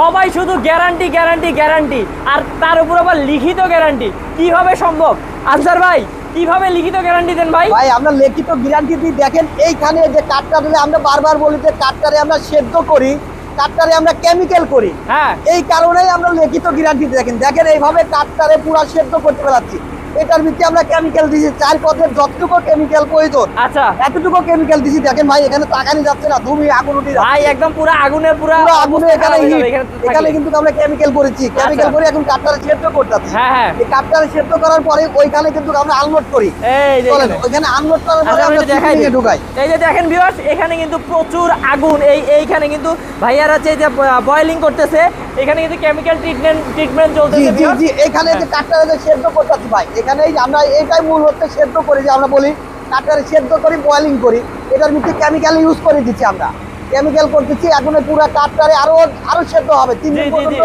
সবাই শুধু guarantee guarantee guarantee আর তার উপর আবার লিখিত গ্যারান্টি কীভাবে সম্ভব? আনসার ভাই কীভাবে লিখিত গ্যারান্টি দেন ভাই? ভাই আমরা লিখিত গ্যারান্টি দিই। দেখেন এইখানে যে কাঠটারে আমরা বারবার বলি যে কাঠটারে আমরা সেদ্ধ করি কাঠটারে আমরা কেমিক্যাল করি। হ্যাঁ। এই কারণেই আমরা লিখিত গ্যারান্টি দেখেন দেখেন এইভাবে কাঠটারে পুরা সেদ্ধ করতে পারছি। এটার ভিত্তি আমরা কেমিক্যাল দিয়েছি। চার পথের যতটুকু কেমিক্যাল প্রয়োজন আচ্ছা। এতটুকু কেমিক্যাল দিয়েছি। দেখেন ভাই এখানে তাকানি যাচ্ছে না ধুমি আগুন উঠে ভাই একদম পুরো আগুনে পুরো আগুনে এখানে হয়ে। এখানে কিন্তু আমরা কেমিক্যাল করেছি। কেমিক্যাল আচ্ছা। করে এখন কাঠটারে সেদ্ধ করতেছি। হ্যাঁ হ্যাঁ। এই কাঠটারে সেদ্ধ করার পরে ওইখানে কিন্তু আমরা আনলোড করি। এই চলেন ওইখানে আনলোড করার পরে আচ্ছা, আমরা দেখাই। ঢুকাই। এই যে দেখেন ভিউয়ার্স এখানে কিন্তু প্রচুর আগুন। এই এইখানে কিন্তু ভাইয়ারা যে যে বয়লিং করতেছে এখানে কিন্তু কেমিক্যাল ট্রিটমেন্ট ট্রিটমেন্ট চলতেছে জি জি এখানে যে কাঠটারে যে সেদ্ধ করতেছি ভাই এখানে আমরা এটাই মূল হচ্ছে সেদ্ধ করি যে আমরা বলি কাঠটারে সেদ্ধ করি বয়েলিং করি। এটার ভিত্তি কেমিক্যাল ইউজ করে দিচ্ছি আমরা। কেমিক্যাল করতেছি এখন পুরো কাঠটারে আরও আরও সেদ্ধ হবে। তিন দিন পর্যন্ত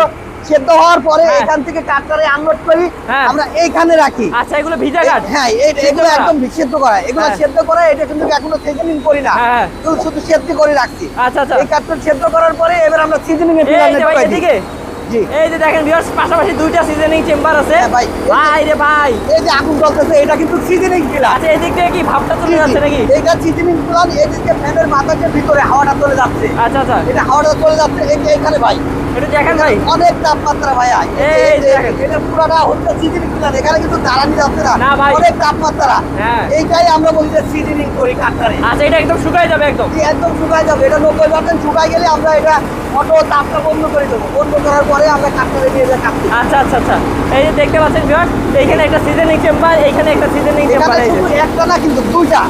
সেদ্ধ হওয়ার পরে হ্যাঁ। এখান থেকে কাঠটারে আনলোড করি হ্যাঁ। আমরা এইখানে রাখি। আচ্ছা এগুলো ভিজা কাঠ? হ্যাঁ এগুলো একদম সেদ্ধ করা। এগুলো হ্যাঁ। সেদ্ধ করা এটা কিন্তু এখনও সিজনিং করি না। শুধু- শুধু সেদ্ধ করে রাখছি। আচ্ছা আচ্ছা। এই কাঠটা সেদ্ধ করার পরে এবার আমরা সিজনিং এ এদিকে। জি এই যে দেখেন ভিউয়ার্স পাশাপাশি দুইটা সিজনিং চেম্বার আছে। হ্যাঁ, ভাই। ভাই রে ভাই। এই যে আগুন জ্বলতেছে এটা কিন্তু সিজনিং পিলার আচ্ছা এদিক থেকে কি ভাবটা চলে যাচ্ছে নাকি? এটা সিজনিং পিলার এদিকে ফ্যানের মাথার ভিতরে হাওয়াটা চলে যাচ্ছে। আচ্ছা আচ্ছা। এটা হাওয়াটা চলে যাচ্ছে এই যে এখানে ভাই। এটা দেখেন ভাই। অনেক তাপমাত্রা ভাইয়া এই দেখেন। এটা পুরাটা হচ্ছে সিজনিং এখানে কিন্তু দাঁড়ানি যাচ্ছে না? না ভাই। অনেক তাপমাত্রা। হ্যাঁ। এইটাই আমরা বলি যে সিজনিং করি কাঠটারে আচ্ছা এটা একদম শুকাই যাবে একদম। একদম শুকায় যাবে। এটা নব্বই পার্সেন্ট শুকায় গেলে আমরা এটা অটো তাপটা বন্ধ করে দেবো। বন্ধ করার পরে আমরা কাঠটারে নিয়ে যাই কাটতে আচ্ছা আচ্ছা আচ্ছা। এই যে দেখতে পাচ্ছেন এইখানে একটা সিজনিং চেম্বার এইখানে একটা সিজনিং চেম্বার একটা না কিন্তু দুইটা।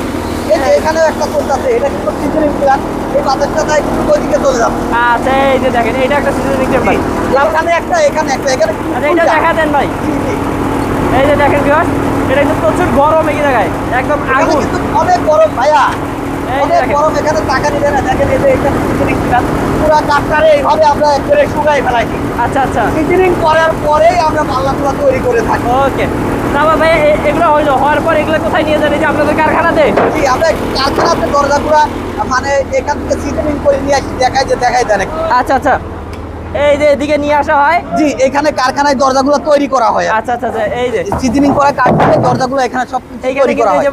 এই যে এখানেও একটা চলতেছে এটা কিন্তু সিজনিং প্ল্যান এই বাজারটা তাই কিন্তু ওইদিকে চলে যাবে আচ্ছা এই যে দেখেন এটা একটা সিজনিং চেম্বার এখানে একটা এখানে একটা এখানে আচ্ছা এটা দেখা দেন ভাই। জি, জি। এই যে দেখেন ভিউয়ার্স এটা কিন্তু প্রচুর গরম এই জায়গায় একদম আগুন। কিন্তু অনেক গরম ভাইয়া। এই যে অনেক গরম এখানে টাকা নিবে না দেখেন এই যে এখানে সিজনিং প্ল্যান পুরো কাঠটারে এইভাবে আমরা একবারে শুকাই ফেলাইছি। আচ্ছা আচ্ছা। সিজনিং করার পরেই আমরা পাল্লাগুলো তৈরি করে থাকি। ওকে। তারপর ভাই এগুলো হইল হওয়ার পর এগুলো কোথায় নিয়ে যান এই যে আপনাদের কারখানাতে? জি আমরা কারখানাতে দরজাগুলা মানে এখান থেকে সিজনিং করে নিয়ে আসি দেখাই যে দেখাই দেন আচ্ছা আচ্ছা। এই যে এদিকে নিয়ে আসা হয়? জি এখানে কারখানায় দরজাগুলো তৈরি করা হয়। আচ্ছা আচ্ছা আচ্ছা এই যে। সিজনিং করা কাঠগুলো দরজাগুলো এখানে সব তৈরি কিন্তু করা হয়।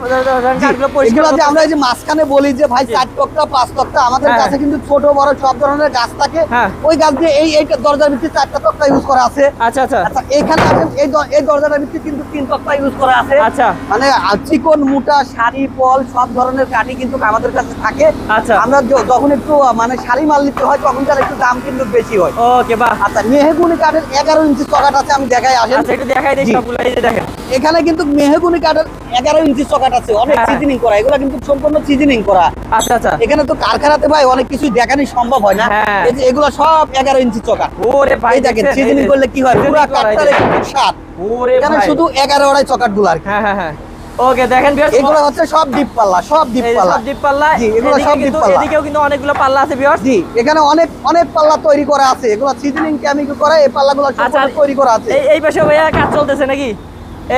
এগুলো যে আমরা এই যে মাঝখানে বলি যে ভাই। চার তক্তা পাঁচ তক্তা আমাদের হ্যাঁ। কাছে কিন্তু ছোট বড় সব ধরনের গাছ থাকে। হ্যাঁ। ওই গাছ দিয়ে এই এই দরজার ভিতরে চারটা তক্তা ইউজ করা আছে। আচ্ছা আচ্ছা। আচ্ছা এখানে এই এই দরজাটার ভিতরে কিন্তু তিন তক্তা ইউজ করা আছে। আচ্ছা। মানে চিকন মোটা শাড়ি পল সব ধরনের কাঠই কিন্তু আমাদের কাছে থাকে। আচ্ছা। আমরা যখন একটু মানে শাড়ি মাল নিতে হয় তখন তার একটু দাম কিন্তু বেশি হয়। ওকে বাহ। আচ্ছা মেহগুনি কাঠের এগারো ইঞ্চি চকাট আছে আমি দেখাই আসেন। আচ্ছা দেখাই দিই সবগুলো এই যে দেখেন। এখানে কিন্তু মেহগুনি কাঠের এগারো ইঞ্চি চকাট আছে অনেক হ্যাঁ। সিজনিং করা এগুলো কিন্তু সম্পূর্ণ সিজনিং করা। আচ্ছা আচ্ছা। এখানে তো কারখানাতে ভাই অনেক কিছু দেখানি সম্ভব হয় না। হ্যাঁ। এই যে এগুলো সব এগারো ইঞ্চি চকাট। ওরে ভাই দেখেন সিজনিং করলে কি হয়? পুরো কাঠটার। ওরে এখানে শুধু এগারো আড়াই চকাটগুলো আর হ্যাঁ হ্যাঁ হ্যাঁ। ওকে দেখেন ভিউয়ার্স এগুলো হচ্ছে সব ডিপ পাল্লা সব ডিপ পাল্লা। সব ডিপ পাল্লা জি, এগুলো সব ডিপ পাল্লা। এদিকেও কিন্তু অনেকগুলো পাল্লা আছে ভিউয়ার্স জি এখানে অনেক অনেক পাল্লা তৈরি করা আছে। এগুলো সিজনিং কেমিক্যাল করা এই পাল্লাগুলো সব তৈরি করা আছে। এই এই পাশে ভাইয়া কাজ চলতেছে নাকি?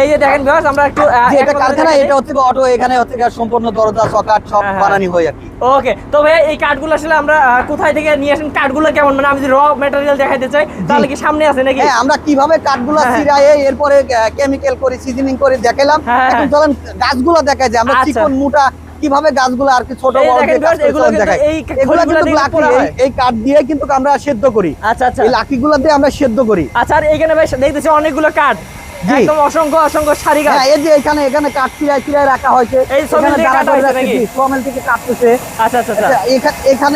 এই যে দেখেন ভিউয়ার্স আমরা একটু যে এটা কারখানা এটা হচ্ছে অটো এখানে হচ্ছে সম্পূর্ণ দরজা সব হ্যাঁ, হ্যাঁ। বানানি হয় আর কি। ওকে তো ভাইয়া এই কাঠগুলো আসলে আমরা কোথায় থেকে নিয়ে আসেন? কাঠগুলো কেমন? মানে আমি যদি র ম্যাটেরিয়াল দেখাইতে চাই তাহলে কি সামনে আছে নাকি? হ্যাঁ আমরা কীভাবে কাঠগুলো হ্যাঁ, হ্যাঁ। এরপরে কেমিক্যাল করে সিজনিং করে দেখালাম এখন। চলেন গাছগুলো দেখাই যায় আমরা আচ্ছা। চিকন মোটা কীভাবে গাছগুলো আর কি ছোট বড় যে এগুলো কিন্তু এই লাকি কাঠ দিয়ে কিন্তু আমরা সেদ্ধ করি। আচ্ছা আচ্ছা। এই লাকিগুলো দিয়ে আমরা সেদ্ধ করি। আচ্ছা আর এইখানে ভাই দেখতেছি অনেকগুলো কাঠ। একদম অসংখ্য অসংখ্য কাঠ হ্যাঁ এই যে এখানে এখানে কাঠ রাখা হয়েছে। এই এখানে থেকে কাটতেছে আচ্ছা আচ্ছা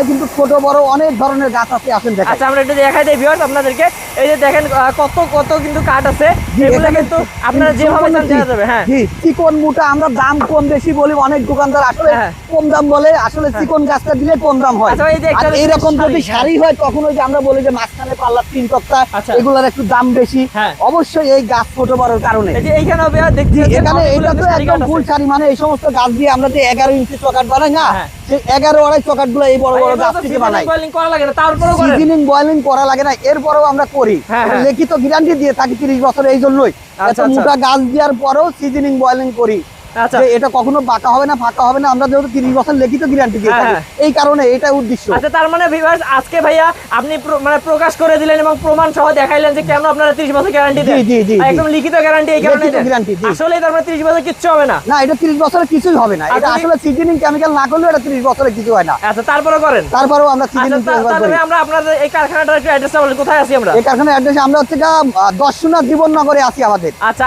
কিন্তু ছোট বড় অনেক ধরনের গাছ আছে আসেন দেখেন আচ্ছা আমরা একটু দেখাই দিই ভিউয়ার্স আপনাদেরকে। এই যে দেখেন কত কত কিন্তু কাঠ আছে। এগুলো কিন্তু আপনারা যেভাবে চান দেওয়া যাবে হ্যাঁ। চিকন মোটা আমরা দাম কম বেশি বলি অনেক দোকানদার আসলে হ্যাঁ। কম দাম বলে আসলে চিকন গাছটা দিলে কম দাম হয়। আচ্ছা, এই যে একটা আর এইরকম যদি হ্যাঁ। শাড়ি হয় তখন ওই যে আমরা বলি যে মাঝখানে পাল্লা তিন তক্তা আচ্ছা। এগুলোর একটু দাম বেশি। হ্যাঁ। অবশ্যই এই গাছ ছোট কারণে। এইখানে হবে দেখছি জি, যে এখানে এটা তো একদম ফুল শাড়ি মানে এই সমস্ত গাছ দিয়ে আমরা যে এগারো ইঞ্চি চকাট বানাই না হ্যাঁ। সেই এগারো আড়াই চকাটগুলো এই বড় বড় গাছ থেকে বানাই। সিজনিং বয়েলিং করা লাগে না এরপরেও আমরা করি। হ্যাঁ, হ্যাঁ। লিখিত গ্যারান্টি দিয়ে থাকি তিরিশ বছর এই জন্যই। আচ্ছা, আচ্ছা। মোটা গাছ দেওয়ার পরেও সিজনিং বয়লিং করি। আচ্ছা। যে এটা কখনো বাঁকা হবে না ফাঁকা হবে না আমরা যেহেতু তিরিশ বছর লিখিত গ্যারান্টি দিয়ে হ্যাঁ, থাকি হ্যাঁ। এই কারণে এটা উদ্দেশ্য। আচ্ছা তার মানে ভিউয়ার্স আজকে ভাইয়া আপনি মানে প্রকাশ করে দিলেন এবং প্রমাণ সহ দেখাইলেন যে কেন আপনারা 30 বছর গ্যারান্টি দেন। জি, জি, জি, জি। একদম লিখিত গ্যারান্টি এই কারণে লিখিত দেন। guarantee, জি। আসলে তার মানে 30 বছর কিচ্ছু হবে না। না এটা তিরিশ বছরে কিছুই হবে না। এটা আসলে সিজনিং কেমিক্যাল না করলেও এটা তিরিশ বছরে কিছু হয় না। আচ্ছা তারপরে করেন। তারপরেও আমরা আচ্ছা সিজনিং তা- আমরা আপনাদের এই কারখানাটার একটু অ্যাড্রেসটা বলেন কোথায় আছি আমরা? এই কারখানার অ্যাড্রেস আমরা হচ্ছে দর্শনাথ জীবননগরে আছি আমাদের। আচ্ছা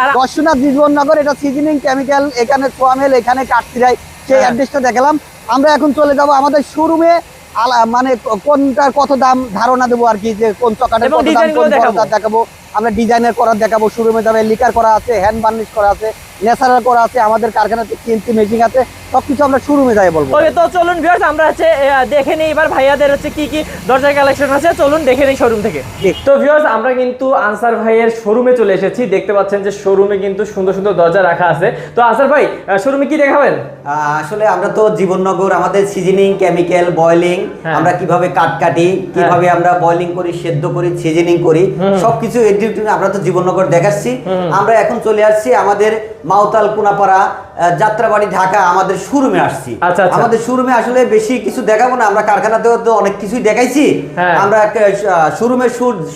জীবননগর এটা সিজনিং কেমিক্যাল এখানে সোয়ামেল এখানে কাঠচিরাই সেই। অ্যাড্রেসটা দেখালাম আমরা এখন চলে যাব আমাদের শোরুমে আলা মানে কোনটা কোনটার কত দাম ধারণা দেবো আর কি যে কোন চকাটা দেখাবো। আমরা ডিজাইনের করার দেখাবো। শোরুমে যাবে লিকার করা আছে হ্যান্ড বার্নিশ করা আছে ন্যাচারাল করা আছে আমাদের কারখানাতে কিনতে মেশিং আছে সবকিছু আমরা শোরুমে যাই বলব। ওকে তো চলুন ভিউয়ার্স আমরা হচ্ছে দেখে নিই এবার ভাইয়াদের হচ্ছে কি কি দরজার কালেকশন আছে। চলুন দেখে নিই শোরুম থেকে। তো ভিউয়ার্স আমরা কিন্তু আনসার ভাইয়ের শোরুমে চলে এসেছি। দেখতে পাচ্ছেন যে শোরুমে কিন্তু সুন্দর সুন্দর দরজা রাখা আছে। তো আনসার ভাই শোরুমে কি দেখাবেন? আসলে আমরা তো জীবননগর আমাদের সিজনিং কেমিক্যাল বয়লিং হ্যাঁ। আমরা কীভাবে কাট কাটি কীভাবে আমরা বয়লিং করি সেদ্ধ করি সিজনিং করি সবকিছু এর আমরা তো জীবননগর দেখাচ্ছি। আমরা এখন চলে আসছি আমাদের মাওতাল কুনাপাড়া যাত্রাবাড়ি ঢাকা আমাদের শোরুমে আসছি। আচ্ছা, আচ্ছা। আমাদের শোরুমে আসলে বেশি কিছু দেখাবো না আমরা কারখানাতেও তো অনেক কিছুই দেখাইছি। হ্যাঁ। আমরা শোরুমে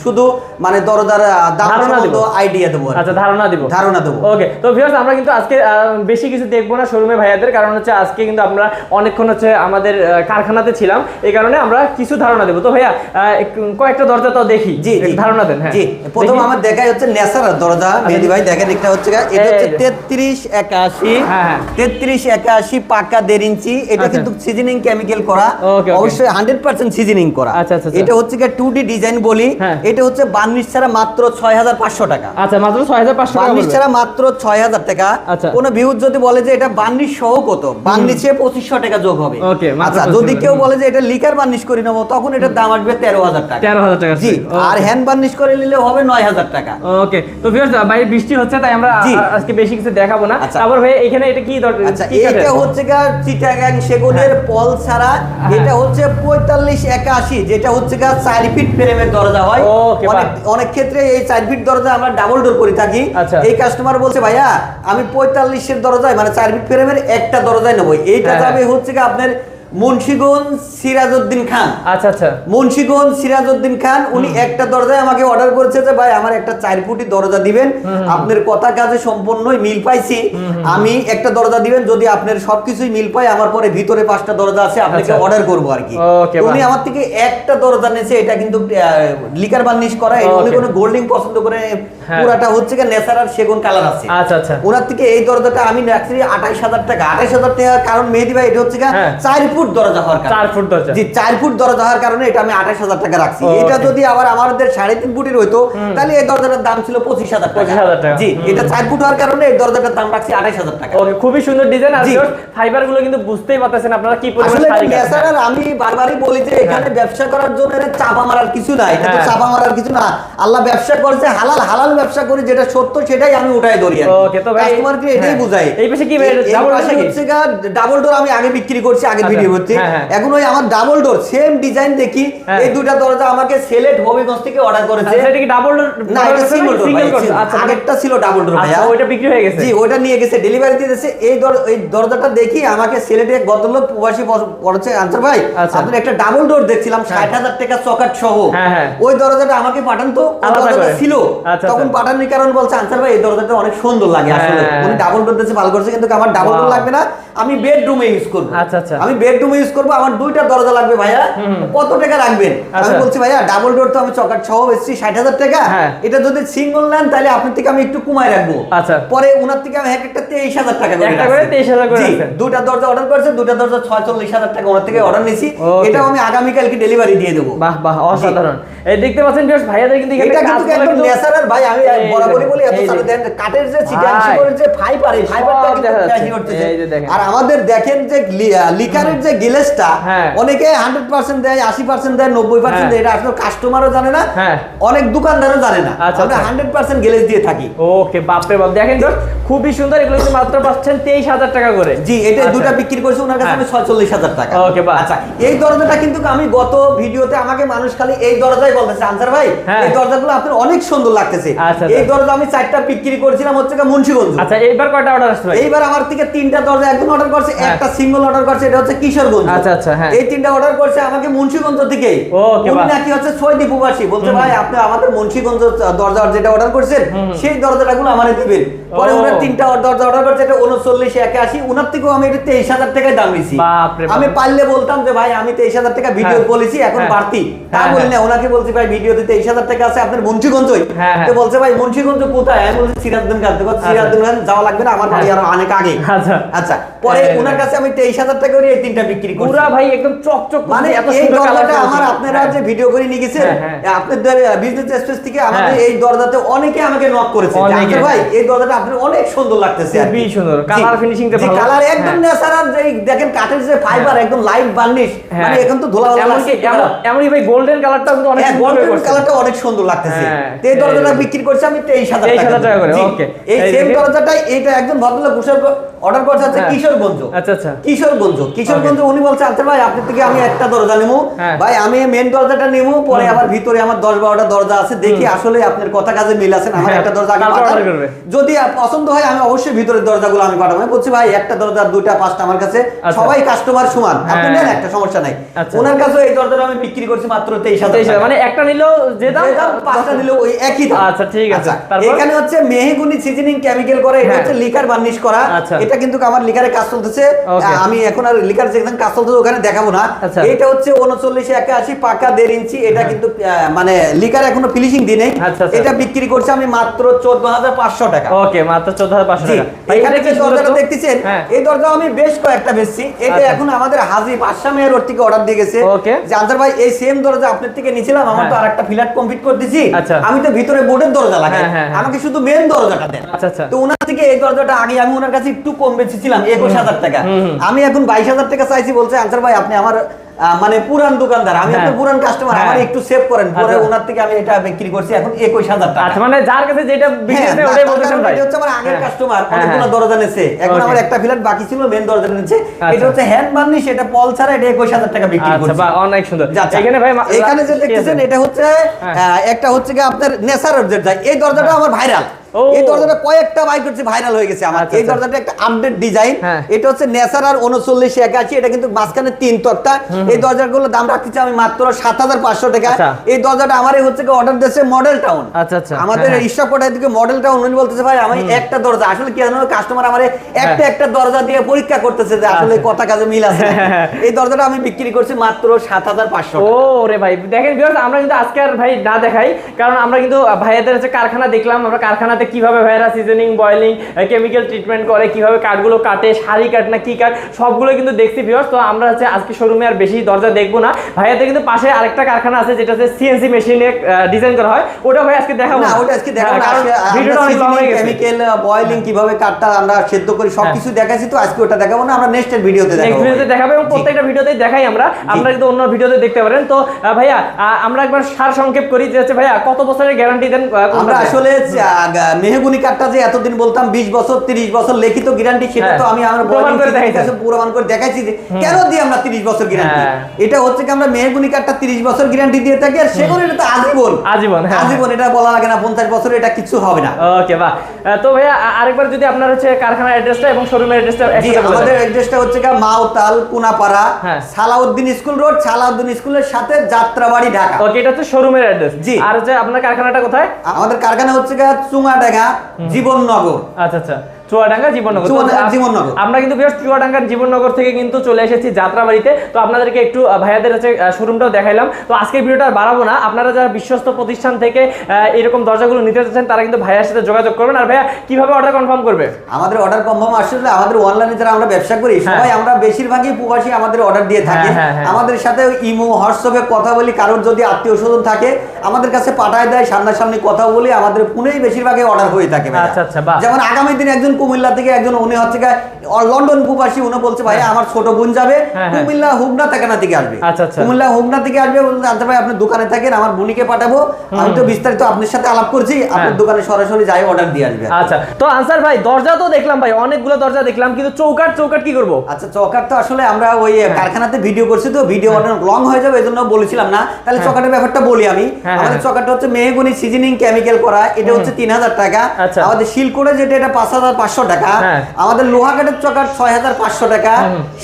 শুধু মানে দরদার দাম আইডিয়া দেবো। আচ্ছা ধারণা দিব। ধারণা দেবো। ওকে তো ভিউয়ার্স আমরা কিন্তু আজকে বেশি কিছু দেখব না শোরুমে ভাইয়াদের কারণ হচ্ছে আজকে কিন্তু আমরা অনেকক্ষণ হচ্ছে আমাদের কারখানাতে ছিলাম। এই কারণে আমরা কিছু ধারণা দেবো। তো ভাইয়া কয়েকটা দরজা তো দেখি। জি জি। ধারণা দেন হ্যাঁ। জি প্রথম আমার দেখাই হচ্ছে দরজা মেহেদি ভাই দেখেন একটা হচ্ছে এটা হচ্ছে তেত্রিশ একাশি হ্যাঁ, হ্যাঁ। তেত্রিশ একাশি পাকা দেড় ইঞ্চি এটা আচ্ছা। কিন্তু সিজনিং কেমিক্যাল করা। অবশ্যই হান্ড্রেড পার্সেন্ট সিজনিং করা আচ্ছা, আচ্ছা, আচ্ছা। এটা হচ্ছে টু ডি ডিজাইন বলি হ্যাঁ। এটা হচ্ছে বার্নিশ ছাড়া মাত্র ছয় হাজার পাঁচশো টাকা আচ্ছা মাত্র ছয় হাজার পাঁচশো বার্নিশ ছাড়া মাত্র ছয় হাজার টাকা আচ্ছা। কোন ভিউজ যদি বলে যে এটা বার্নিশ সহ কত বার্নিশে পঁচিশশো টাকা যোগ হবে আচ্ছা যদি কেউ বলে যে এটা লিকার বার্নিশ করে নেব তখন এটার দাম আসবে তেরো হাজার টাকা তেরো হাজার টাকা জি আর হ্যান্ড বার্নিশ করে নিলে হবে নয় হাজার টাকা। ওকে তো ভিউয়ার্স বাইরে বৃষ্টি হচ্ছে তাই আমরা আজকে বেশি কিছু দেখাবো না। আচ্ছা। তারপর ভাই এখানে এটা কি দর- আচ্ছা এটা হচ্ছে গা চিটাগাং সেগুনের পল ছাড়া হ্যাঁ। এটা হচ্ছে পঁয়তাল্লিশ একাশি যেটা হচ্ছে গা চার ফিট ফ্রেমের দরজা হয়। অনেক অনেক ক্ষেত্রে এই চার ফিট দরজা আমরা ডাবল ডোর করে থাকি। আচ্ছা। এই কাস্টমার বলছে ভাইয়া আমি পঁয়তাল্লিশের দরজায় মানে চার ফিট ফ্রেমের একটা দরজায় নেব। এইটা হ্যাঁ, যাবে হচ্ছে গা আপনার মুন্সিগঞ্জ সিরাজউদ্দিন খান। আচ্ছা আচ্ছা। মুন্সিগঞ্জ সিরাজউদ্দিন খান উনি একটা দরজায় আমাকে অর্ডার করেছে যে ভাই আমার একটা চার ফুটি দরজা দিবেন। আপনার কথা কাজে সম্পূর্ণই মিল পাইছি। আমি একটা দরজা দিবেন যদি আপনার সবকিছুই মিল পাই আমার পরে ভিতরে পাঁচটা দরজা আছে আপনাকে আচ্ছা। অর্ডার করব আর কি। উনি আমার থেকে একটা দরজা নিয়েছে এটা কিন্তু লিকার বার্নিশ করা উনি কোনো গোল্ডিং পছন্দ করে হ্যাঁ। পুরাটা হচ্ছে কি ন্যাচারাল সেগুন কালার আছে। আচ্ছা আচ্ছা। ওনার থেকে এই দরজাটা আমি রাখছি আঠাইশ হাজার টাকা আঠাইশ হাজার টাকা কারণ মেহেদি ভাই এটা হচ্ছে গা হ্যাঁ। চার ফুট দরজা হওয়ার কারণে। চার ফুট দরজা। জি চার ফুট দরজা হওয়ার কারণে এটা আমি আঠাশ হাজার টাকা রাখছি। এটা যদি আবার আমাদের সাড়ে তিন ফুটের হইতো তাহলে এই দরজাটার দাম ছিল পঁচিশ হাজার টাকা। 25,000 টাকা। জি এটা চার ফুট হওয়ার কারণে এই দরজাটার দাম রাখছি আঠাশ হাজার টাকা। ওকে খুবই সুন্দর ডিজাইন আর ফাইবারগুলো কিন্তু বুঝতেই পারতেছেন আপনারা কি পরিমাণ আমি বারবারই বলি যে এখানে ব্যবসা করার জন্য চাপা মারার কিছু না এটা তো হ্যাঁ। চাপা মারার কিছু না। আল্লাহ ব্যবসা করছে হালাল হালাল ব্যবসা করি যেটা সত্য সেটাই আমি উঠাই ধরি Okay, তো ভাই- কাস্টমারকে এটাই হ্যাঁ। বুঝাই এই পাশে কি ডাবল ডোর আমি আগে বিক্রি করছি আগে আচ্ছা, ভিডিও করছি। হ্যাঁ, হ্যাঁ। এখন ওই আমার ডাবল ডোর সেম ডিজাইন দেখি হ্যাঁ। এই দুইটা দরজা আমাকে সেলেট হবিগঞ্জ থেকে অর্ডার করেছে। আচ্ছা এটা কি ডাবল ডোর না এটা সিঙ্গেল ডোর আচ্ছা আগেরটা ছিল ডাবল ডোর ভাইয়া। আচ্ছা ওইটা বিক্রি হয়ে গেছে। জি ওটা নিয়ে গেছে ডেলিভারি দিয়ে দিয়েছে। এই দর এই দরজাটা দেখি আমাকে সিলেটে গতলোক প্রবাসী পড়ছে আনসার ভাই আচ্ছা। আপনি একটা ডাবল ডোর দেখছিলাম ষাট হাজার টাকা চকাট সহ। হ্যাঁ, হ্যাঁ। ওই দরজাটা আমাকে পাঠান তো আলাদা দরজাটা ছিল। আচ্ছা, তখন আচ্ছা। পাঠানোর কারণ বলছে আনসার ভাই এই দরজাটা অনেক সুন্দর লাগে আসলে। উনি ডাবল ডোর দিয়েছে ভালো করছে কিন্তু আমার ডাবল ডোর লাগবে না। আমি বেডরুমে ইউজ করব। আচ্ছা, আচ্ছা। আমি বেডরুমে ইউজ করব আমার দুইটা দরজা লাগবে ভাইয়া কত টাকা রাখবেন আমি আচ্ছা। বলছি ভাইয়া ডাবল ডোর তো আমি চকাট সহ বেশি ষাট হাজার টাকা হ্যাঁ। এটা যদি সিঙ্গল নেন তাহলে আপনার থেকে আমি একটু কমায় রাখব আচ্ছা। পরে ওনার থেকে আমি এক একটা তেইশ হাজার টাকা করে একটা করে রাখছি। 23,000 করে দুটা দরজা অর্ডার করেছে দুটা দরজা ছয়চল্লিশ হাজার টাকা ওনার থেকে অর্ডার নিয়েছি. এটাও আমি আগামীকালকে ডেলিভারি দিয়ে দেবো বাহ বাহ অসাধারণ এই দেখতে পাচ্ছেন বেশ ভাইয়াদের কিন্তু এটা কিন্তু একদম ন্যাচারাল ভাই আমি বরাবরই বলি এত দেন কাঠের যে চিটাং ভাই। শিকড়ের যে ফাইবার এই ফাইবারটা কিন্তু। ফ্যাশি করতেছে। আর আমাদের দেখেন যে লিকারের যে গিলেসটা হ্যাঁ। অনেকে হান্ড্রেড পার্সেন্ট দেয় আশি পার্সেন্ট দেয় নব্বই পার্সেন্ট হ্যাঁ। দেয় এটা আসলে কাস্টমারও জানে না হ্যাঁ। অনেক দোকানদারও জানে না আচ্ছা, আমরা। হান্ড্রেড পার্সেন্ট গেলেস দিয়ে থাকি ওকে বাপরে বাপ দেখেন খুবই সুন্দর এগুলো কিন্তু মাত্র পাচ্ছেন তেইশ হাজার টাকা করে জি এটা আচ্ছা। দুটা বিক্রি করেছি ওনার কাছে হ্যাঁ। আমি ছয়চল্লিশ হাজার টাকা বাহ। আচ্ছা এই দরজাটা কিন্তু আমি গত ভিডিওতে আমাকে মানুষ খালি এই দরজাই বলতেছে আনসার ভাই হ্যাঁ। এই দরজাগুলো আপনার অনেক সুন্দর লাগতেছে আচ্ছা, এই আচ্ছা। দরজা আমি চারটা বিক্রি করেছিলাম হচ্ছে মুন্সিগঞ্জ আচ্ছা এইবার কয়টা অর্ডার আসছে এইবার আমার থেকে তিনটা দরজা একজন অর্ডার করছে হ্যাঁ। একটা সিঙ্গেল অর্ডার করছে এটা হচ্ছে কিশোরগঞ্জ আচ্ছা, আচ্ছা, হ্যাঁ। এই তিনটা অর্ডার করছে আমাকে মুন্সিগঞ্জ থেকে উনি নাকি হচ্ছে ছয়টি প্রবাসী বলছে ভাই আপনি আমাদের মুন্সিগঞ্জ দরজা যেটা অর্ডার করছেন সেই দরজাগুলো আমারে দিবেন পরে। ওনার তিনটা দরজা অর্ডার করছে এটা উনচল্লিশ একাশি ওনার থেকেও আমি এটা তেইশ হাজার টাকায় দাম নিছি আমি পারলে বলতাম যে ভাই আমি তেইশ হাজার টাকা ভিডিও হ্যাঁ। বলেছি এখন হ্যাঁ। বাড়তি তা হ্যাঁ, বলি হ্যাঁ। না ওনাকে বলছি ভাই ভিডিওতে তেইশ হাজার টাকা আছে আপনার মুন্সিগঞ্জই হ্যাঁ, হ্যাঁ। তো বলছে ভাই মুন্সিগঞ্জ কোথায় আমি বলছি সিরাজদিন খান সিরাজদিন খান যাওয়া লাগবে না আমার বাড়ি আরও অনেক আগে আচ্ছা। পরে হ্যাঁ। ওনার কাছে আমি তেইশ হাজার টাকা করে এই তিনটা বিক্রি করছি পুরা ভাই একদম চকচক মানে এই দরজাটা আমার আপনারা হ্যাঁ। যে ভিডিও করে নিয়ে গেছেন হ্যাঁ, হ্যাঁ। আপনাদের বিজনেস স্পেস থেকে আমাদের হ্যাঁ। এই দরজাতে অনেকে আমাকে নক করেছে ভাই এই দরজাটা আপনার অনেক সুন্দর লাগতেছে কি। খুবই সুন্দর। finishing টা জি, ভালো। একদম হ্যাঁ। ন্যাচারাল যে দেখেন কাঠের যে ফাইবার একদম লাইট বার্নিশ হ্যাঁ। মানে এখন তো ধোলা ধোলা লাগছে এমনই ভাই গোল্ডেন কালারটা কিন্তু অনেক হ্যাঁ, golden করছে। অনেক সুন্দর লাগতেছে হ্যাঁ, তো এই দরজাটা বিক্রি করছে আমি 23,000 টাকা করে, okay। এই এই সেম দরজাটা এইটা একজন ভদ্রলোক কুশল অর্ডার হ্যাঁ। কিশোরগঞ্জ আচ্ছা, আচ্ছা। কিশোরগঞ্জ কিশোরগঞ্জ উনি বলছে আচ্ছা ভাই আপনার থেকে আমি একটা দরজা নেব হ্যাঁ। ভাই আমি মেন দরজাটা নেব পরে আবার ভিতরে আমার দশ বারোটা দরজা আছে দেখি আসলে আপনার কথা কাজে মিল আছে আমার হ্যাঁ, একটা দরজা আগে। যদি পছন্দ হয় আমি অবশ্যই ভিতরের দরজাগুলো আমি পাঠাবো আমি বলছি ভাই একটা দরজা দুইটা পাঁচটা আমার কাছে আচ্ছা। সবাই কাস্টমার সমান আপনি হ্যাঁ। নেন একটা সমস্যা নাই আচ্ছা। ওনার কাছে এই দরজাটা আমি বিক্রি করছি মাত্র তেইশ হাজার। মানে একটা নিলেও যে দাম পাঁচটা দিলে ওই একই দাম আচ্ছা, ঠিক আছে। তারপর? এখানে হচ্ছে মেহগুনি সিজনিং কেমিক্যাল করে এটা হ্যাঁ। হচ্ছে লিকার বার্নিশ করা আচ্ছা। এটা কিন্তু আমার লিকারে কাজ চলতেছে আমি এখন আর লিকার যেখানে কাজ চলতেছে ওখানে দেখাবো না আচ্ছা। এটা হচ্ছে উনচল্লিশ একাশি পাকা দেড় ইঞ্চি এটা কিন্তু মানে লিকার এখনও ফিনিশিং আচ্ছা, আচ্ছা। এটা বিক্রি করছে আমি মাত্র চোদ্দ হাজার পাঁচশো টাকা ওকে মাত্র চোদ্দ হাজার পাঁচশো টাকা এখানে যে দরজাটা দেখতেছেন হ্যাঁ। এই দরজা আমি বেশ কয়েকটা বেচছি এটা আচ্ছা। এখন আমাদের হাজিব আসাম ওর থেকে অর্ডার দিয়ে গেছে যে আনসার ভাই এই সেম দরজা আপনার থেকে নিছিলাম আমার তো হ্যাঁ। আরেকটা ফ্ল্যাট কমপ্লিট করতেছি আচ্ছা। আমি তো ভিতরে বোর্ডের দরজা লাগাই হ্যাঁ। আমাকে শুধু মেন দরজাটা দেন আচ্ছা। তো ওনার থেকে এই দরজাটা আগে আমি ওনার কাছে একটু কম বেচেছিলাম একুশ হাজার টাকা। আমি এখন বাইশ হাজার টাকা চাইছি বলছে আনসার ভাই আপনি আমার মানে পুরান দোকানদার আমি হ্যাঁ। আপনার পুরান কাস্টমার হ্যাঁ। আমার একটু সেভ করেন পরে আচ্ছা। ওনার থেকে আমি এটা বিক্রি করছি এখন একুশ হাজার টাকা আচ্ছা মানে যার কাছে যেটা বিক্রি হ্যাঁ, হয়েছে না, ওটাই বলতেছেন ভাই এটা হচ্ছে আমার আগের হ্যাঁ। কাস্টমার হ্যাঁ, অনেকগুলো হ্যাঁ। দরজা নিচ্ছে এখন আমার একটা ফ্ল্যাট বাকি ছিল মেন দরজা নিচ্ছে আচ্ছা। এটা হচ্ছে হ্যান্ড বার্নিশ এটা পল ছাড়া এটা একুশ হাজার টাকা বিক্রি আচ্ছা করছে বা অনেক সুন্দর এখানে ভাই এখানে যে দেখতেছেন এটা হচ্ছে হ্যাঁ। একটা হচ্ছে কি আপনার নেসারের যেটা এই দরজাটা আমার ভাইরাল। এই দরজাটা কয়েকটা ভাইরাল হয়ে গেছে আমার আচ্ছা, এই আচ্ছা। দরজাটা একটা আপডেট ডিজাইন হ্যাঁ। এটা হচ্ছে নেসারার উনচল্লিশ একাশি এটা কিন্তু মাঝখানে তিন তক্তা এই দরজাগুলোর দাম রাখতেছি আমি মাত্র সাত হাজার পাঁচশো টাকা আচ্ছা। এই দরজাটা হচ্ছে অর্ডার দিয়েছে মডেল টাউন আচ্ছা। আমাদের হ্যাঁ, হ্যাঁ। কোটায় দিকে মডেল টাউন উনি বলতেছে ভাই আমি একটা দরজা আসলে কি জানো কাস্টমার আমার একটা একটা দরজা দিয়ে পরীক্ষা করতেছে যে আসলে। কথা কাজে মিল আছে এই দরজাটা আমি বিক্রি করছি মাত্র সাত হাজার পাঁচশো ও রে ভাই দেখেন আমরা কিন্তু আজকে আর ভাই না দেখাই কারণ আমরা কিন্তু ভাইয়াদের হচ্ছে কারখানা দেখলাম আমরা কারখানাতে কীভাবে ভাইয়ারা সিজনিং বয়লিং কেমিক্যাল ট্রিটমেন্ট করে কীভাবে কাঠগুলো কাটে শাড়ি কাট না কি কাট সবগুলো কিন্তু দেখছি ভিউয়ার্স তো আমরা হচ্ছে আজকে শোরুমে আর বেশি দরজা দেখব না। ভাইয়াদের কিন্তু পাশে আরেকটা কারখানা আছে যেটা হচ্ছে সিএনসি মেশিনে ডিজাইন করা হয়। ওটা ভাই আজকে দেখাবো না ওটা আজকে দেখাবো হ্যাঁ, না কারণ ভিডিওটা অনেক লং হয়ে গেছে। কেমিক্যাল বয়লিং কীভাবে কাঠটা আমরা সেদ্ধ করি সবকিছু দেখাচ্ছি তো আজকে ওটা দেখাবো না আমরা নেক্সট ভিডিওতে নেক্সট দেখাবো ভিডিওতে দেখাবো এবং প্রত্যেকটা ভিডিওতেই দেখাই আমরা। আমরা কিন্তু অন্য ভিডিওতে দেখতে পারেন। তো ভাইয়া আমরা একবার সার সংক্ষেপ করি যে হচ্ছে ভাইয়া কত বছরের গ্যারান্টি দেন আমরা আসলে মেহগুনি কাঠটা যে এতদিন বলতাম বিশ বছর তিরিশ বছর লিখিত গ্যারান্টি সেটা হ্যাঁ। তো আমি আমার প্রমাণ করে দেখাইছি যে কেন দিই আমরা তিরিশ বছর গ্যারান্টি। এটা হচ্ছে কি আমরা মেহগুনি কাঠটা তিরিশ বছর গ্যারান্টি দিয়ে থাকি আর সেগুলো এটা তো আজীবন। আজীবন, হ্যাঁ। আজীবন এটা বলা লাগে না পঞ্চাশ বছর এটা কিছু হবে না। ওকে বাহ। তো ভাইয়া আরেকবার যদি আপনার হচ্ছে কারখানার অ্যাড্রেসটা এবং শোরুমের অ্যাড্রেসটা আমাদের অ্যাড্রেসটা হচ্ছে গা মাওতাল কুনাপাড়া হ্যাঁ। সালাউদ্দিন স্কুল রোড সালাউদ্দিন স্কুলের সাথে যাত্রাবাড়ি ঢাকা। ওকে এটা হচ্ছে শোরুমের অ্যাড্রেস জি। আর হচ্ছে আপনার কারখানাটা কোথায়? আমাদের কারখানা হচ্ছে গা চুঙাডাঙ্গা জীবননগর। আচ্ছা আচ্ছা। চুয়াডাঙ্গা জীবননগর। তো চুয়াডাঙ্গা আপ- জীবননগর। আমরা কিন্তু বেশ চুয়াডাঙ্গার জীবননগর থেকে কিন্তু চলে এসেছি যাত্রাবাড়িতে। তো আপনাদেরকে একটু ভাইয়াদের শোরুমটাও দেখাইলাম। তো আজকের ভিডিওটা বাড়াবো না। আপনারা যারা বিশ্বস্ত প্রতিষ্ঠান থেকে এরকম দরজাগুলো নিতে চাচ্ছেন তারা কিন্তু ভাইয়ার সাথে যোগাযোগ করবেন। আর ভাইয়া কীভাবে অর্ডার কনফার্ম করবে? আমাদের অর্ডার কনফার্ম আসলে আমাদের অনলাইনে যারা আমরা ব্যবসা করি সবাই আমরা বেশিরভাগই প্রবাসী আমাদের অর্ডার দিয়ে থাকি। হ্যাঁ, হ্যাঁ, হ্যাঁ। আমাদের সাথে ইমো হোয়াটসঅ্যাপে কথা বলি কারোর যদি আত্মীয় স্বজন থাকে আমাদের কাছে পাঠায় দেয় সামনাসামনি কথা বলি আমাদের ফোনেই বেশিরভাগই অর্ডার হয়ে থাকে আচ্ছা, আচ্ছা, যেমন আগামী দিনে একজন কুমিল্লা থেকে একজন উনি হচ্ছে লন্ডন প্রবাসী উনি বলছে ভাই আমার ছোট বোন যাবে হ্যাঁ, হ্যাঁ। কুমিল্লা হুগনা থাকানা থেকে আসবে আচ্ছা, আচ্ছা। কুমিল্লা হুগনা থেকে আসবে বলছে আচ্ছা ভাই আপনি দোকানে থাকেন আমার বোনিকে পাঠাবো আমি তো বিস্তারিত আপনার সাথে আলাপ করছি আপনার হ্যাঁ। দোকানে সরাসরি যাই অর্ডার দিয়ে আসবে আচ্ছা তো আনসার ভাই দরজা তো দেখলাম ভাই অনেকগুলো দরজা দেখলাম কিন্তু চৌকাট চৌকাট কি করব আচ্ছা চকার তো আসলে আমরা ওই হ্যাঁ। কারখানাতে ভিডিও করছি তো ভিডিও অনেক লং হয়ে যাবে এই জন্য বলেছিলাম না তাহলে হ্যাঁ। চকাটের ব্যাপারটা বলি আমি হ্যাঁ, আমাদের হ্যাঁ। চকারটা হচ্ছে মেহগুনি সিজনিং কেমিক্যাল করা এটা হচ্ছে তিন হাজার টাকা আচ্ছা। আমাদের শিলকোড়ে যেটা এটা পাঁচ হাজার পাঁচশো টাকা। হ্যাঁ। আমাদের লোহা কাঠের চকাট ছয় হাজার পাঁচশো টাকা।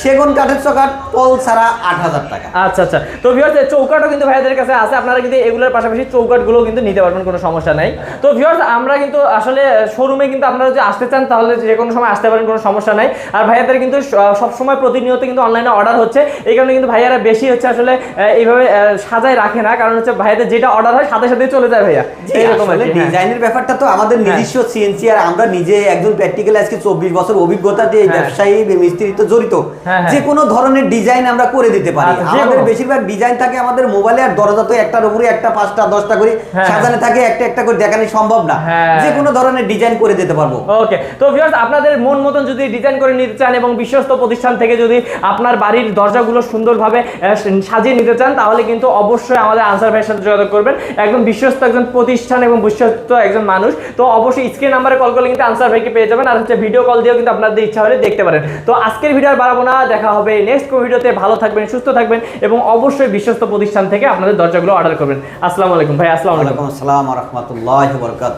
সেগুন কাঠের চকাট পল ছাড়া আট হাজার টাকা। আচ্ছা আচ্ছা। তো ভিউয়ার্স চৌকাটও কিন্তু ভাইদের কাছে আছে। আপনারা কিন্তু এগুলোর পাশাপাশি চৌকাটগুলো কিন্তু নিতে পারবেন কোনো সমস্যা নাই। তো ভিউয়ার্স আমরা কিন্তু আসলে শোরুমে কিন্তু আপনারা যদি আসতে চান তাহলে যে কোনো সময় আসতে পারেন কোনো সমস্যা নাই। আর ভাইয়াদের কিন্তু সবসময় প্রতিনিয়ত কিন্তু অনলাইনে অর্ডার হচ্ছে। এই কারণে কিন্তু ভাইয়ারা বেশি হচ্ছে আসলে এইভাবে সাজায় রাখে না। কারণ হচ্ছে ভাইয়াদের যেটা অর্ডার হয় সাথে সাথে চলে যায় ভাইয়া। আর হ্যাঁ। ডিজাইনের ব্যাপারটা তো আমাদের নিজস্ব সিএনসি আর আমরা নিজে একজন প্র্যাকটিক্যাল আজকে চব্বিশ বছর অভিজ্ঞতা দিয়ে হ্যাঁ। ব্যবসায়ী মিস্ত্রি তো জড়িত হ্যাঁ, হ্যাঁ। যে কোনো ধরনের ডিজাইন আমরা করে দিতে পারি। আচ্ছা, আমাদের বেশিরভাগ ডিজাইন থাকে আমাদের মোবাইলে আর দরজা তো একটার উপরে একটা পাঁচটা দশটা করে সাজানো থাকে একটা একটা করে দেখানো সম্ভব না। যে কোনো ধরনের ডিজাইন করে দিতে পারব। ওকে তো ভিউয়ার্স আপনাদের মন মতন যদি ডিজাইন করে নিতে চান এবং বিশ্বস্ত প্রতিষ্ঠান থেকে যদি আপনার বাড়ির দরজাগুলো সুন্দরভাবে সাজিয়ে নিতে চান তাহলে কিন্তু অবশ্যই আমাদের আনসার ভাইয়ের সাথে যোগাযোগ করবেন। একদম বিশ্বস্ত একজন প্রতিষ্ঠান এবং বিশ্বস্ত একজন মানুষ। তো অবশ্যই স্ক্রিন নাম্বারে কল করলে কিন্তু আনসার ভাইকে পেয়ে যাবেন। আর হচ্ছে ভিডিও কল দিয়েও কিন্তু আপনাদের ইচ্ছা হলে দেখতে পারেন। তো আজকের ভিডিও আর বাড়াবো না। দেখা হবে নেক্সট কোনো ভিডিওতে ভালো থাকবেন, সুস্থ থাকবেন এবং অবশ্যই বিশ্বস্ত প্রতিষ্ঠান থেকে আপনাদের দরজাগুলো অর্ডার করবেন। আসসালামু আলাইকুম ভাই, আসসালামু আলাইকুম। আসসালাম রহমতুল্লাহ বরকাত